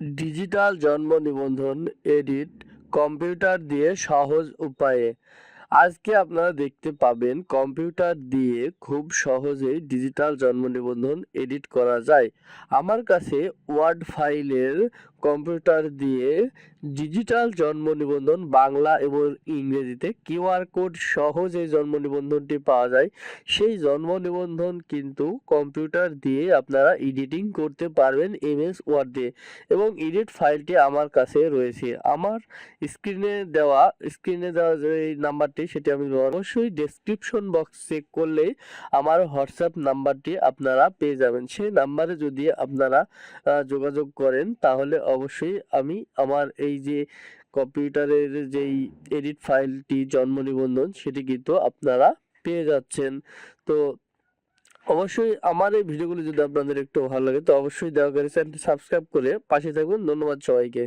Digital জন্ম নিবন্ধন edit computer দিয়ে সহজ উপায়ে। আজকে আপনারা দেখতে পাবেন কম্পিউটার দিয়ে খুব সহজেই ডিজিটাল জন্ম নিবন্ধন এডিট করা যায়। আমার কাছে ওয়ার্ড ফাইলের কম্পিউটার দিয়ে ডিজিটাল জন্ম নিবন্ধন বাংলা এবং ইংরেজিতে কিউআর কোড সহজে জন্ম নিবন্ধনটি পাওয়া যায়, সেই জন্ম নিবন্ধন কিন্তু কম্পিউটার দিয়ে আপনারা এডিটিং করতে পারবেন এমএস ওয়ার্ড দিয়ে এবং এডিট ফাইলটি আমার কাছে রয়েছে। আমার স্ক্রিনে দেওয়া স্ক্রিনে দেওয়া যে এই নাম্বারটি, সেটি আমি অবশ্যই ডেসক্রিপশন বক্স চেক করলে আমার হোয়াটসঅ্যাপ নাম্বারটি আপনারা পেয়ে যাবেন। সেই নাম্বারে যদি আপনারা যোগাযোগ করেন, তাহলে অবশ্যই আমি আমার এই যে কম্পিউটারের যেই এডিট ফাইলটি জন্ম নিবন্ধন, সেটি কিন্তু আপনারা পেয়ে যাচ্ছেন। তো অবশ্যই আমার এই ভিডিওগুলো যদি আপনাদের একটু ভালো লাগে, তো অবশ্যই দয়া করে সাবস্ক্রাইব করে পাশে থাকবেন ধন্যবাদ সবাইকে।